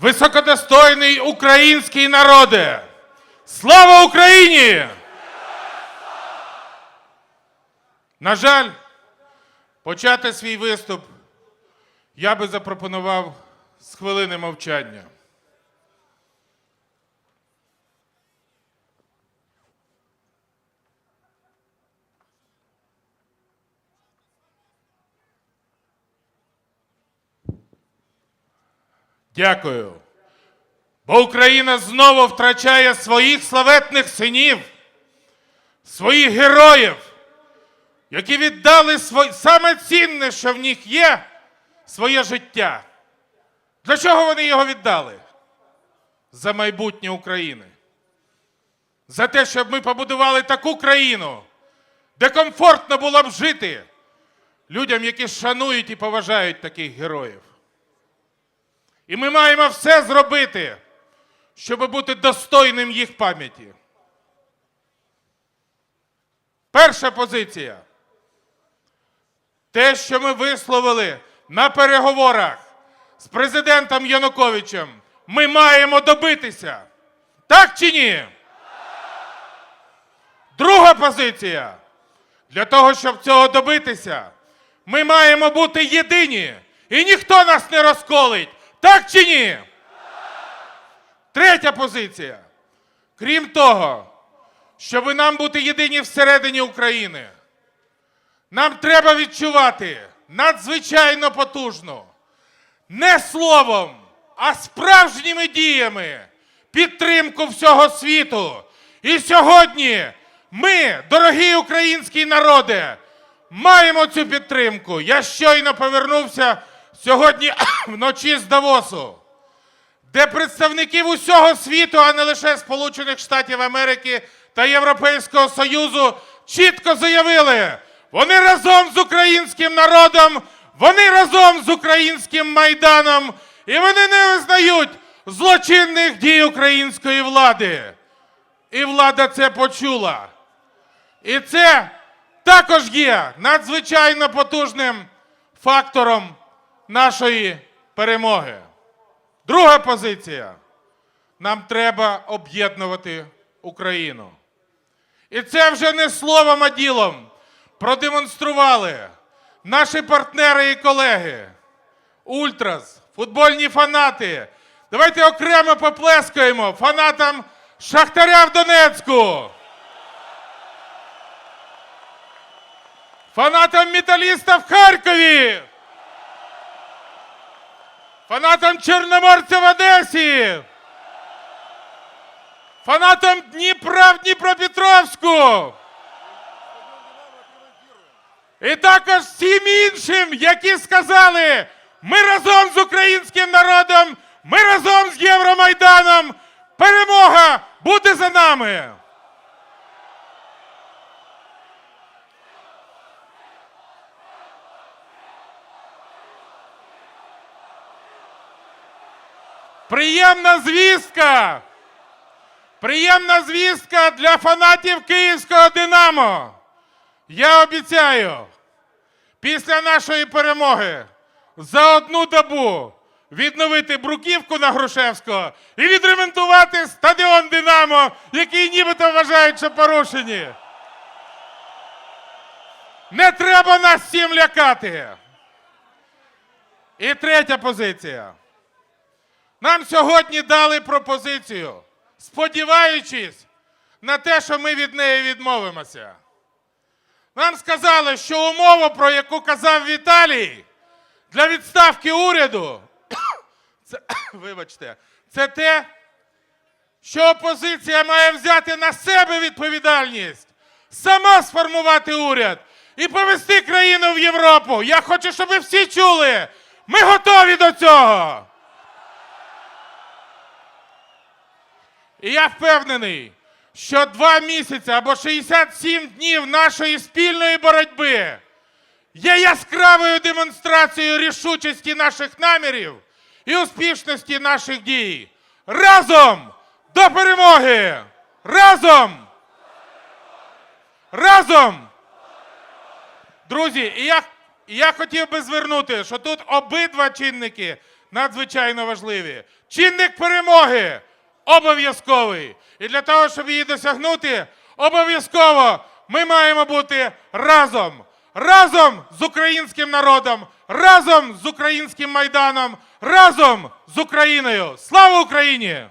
Високодостойний український народе! Слава Україні! На жаль, почати свій виступ я би запропонував з хвилини мовчання. Дякую. Бо Україна знову втрачає своїх славетних синів, своїх героїв, які віддали своє, саме цінне, що в них є, своє життя. Для чого вони його віддали? За майбутнє України. За те, щоб ми побудували таку країну, де комфортно було б жити людям, які шанують і поважають таких героїв. І ми маємо все зробити, щоб бути достойним їх пам'яті. Перша позиція. Те, що ми висловили на переговорах з президентом Януковичем, ми маємо добитися. Так чи ні? Друга позиція. Для того, щоб цього добитися, ми маємо бути єдині, і ніхто нас не розколить. Так чи ні? Третя позиція. Крім того, щоб нам бути єдині всередині України, нам треба відчувати надзвичайно потужну, не словом, а справжніми діями підтримку всього світу. І сьогодні ми, дорогі українські народи, маємо цю підтримку. Я щойно повернувся сьогодні вночі з Давосу, де представників усього світу, а не лише Сполучених Штатів Америки та Європейського Союзу, чітко заявили, вони разом з українським народом, вони разом з українським майданом, і вони не визнають злочинних дій української влади. І влада це почула. І це також є надзвичайно потужним фактором нашої перемоги. Друга позиція. Нам треба об'єднувати Україну. І це вже не словом, а ділом продемонстрували наші партнери і колеги, Ультрас, футбольні фанати. Давайте окремо поплескаємо фанатам Шахтаря в Донецьку. Фанатам металіста в Харкові. Фанатам Чорноморця в Одесі. Фанатам Дніпра в Дніпропетровську. І також всім іншим, які сказали, ми разом з українським народом, ми разом з Євромайданом. Перемога буде за нами. Приємна звістка! Приємна звістка для фанатів київського Динамо. Я обіцяю, після нашої перемоги за одну добу відновити бруківку на Грушевського і відремонтувати стадіон Динамо, який нібито вважають, що порушені. Не треба нас всім лякати. І третя позиція. Нам сьогодні дали пропозицію, сподіваючись на те, що ми від неї відмовимося. Нам сказали, що умова, про яку казав Віталій, для відставки уряду, це, вибачте, це те, що опозиція має взяти на себе відповідальність, сама сформувати уряд і повести країну в Європу. Я хочу, щоб ви всі чули. Ми готові до цього. І я впевнений, що два місяці або 67 днів нашої спільної боротьби є яскравою демонстрацією рішучості наших намірів і успішності наших дій. Разом до перемоги! Разом! Разом! Друзі, і я, я хотів би звернути, що тут обидва чинники надзвичайно важливі. Чинник перемоги обов'язковий. І для того, щоб її досягнути, обов'язково ми маємо бути разом. Разом з українським народом, разом з українським майданом, разом з Україною. Слава Україні!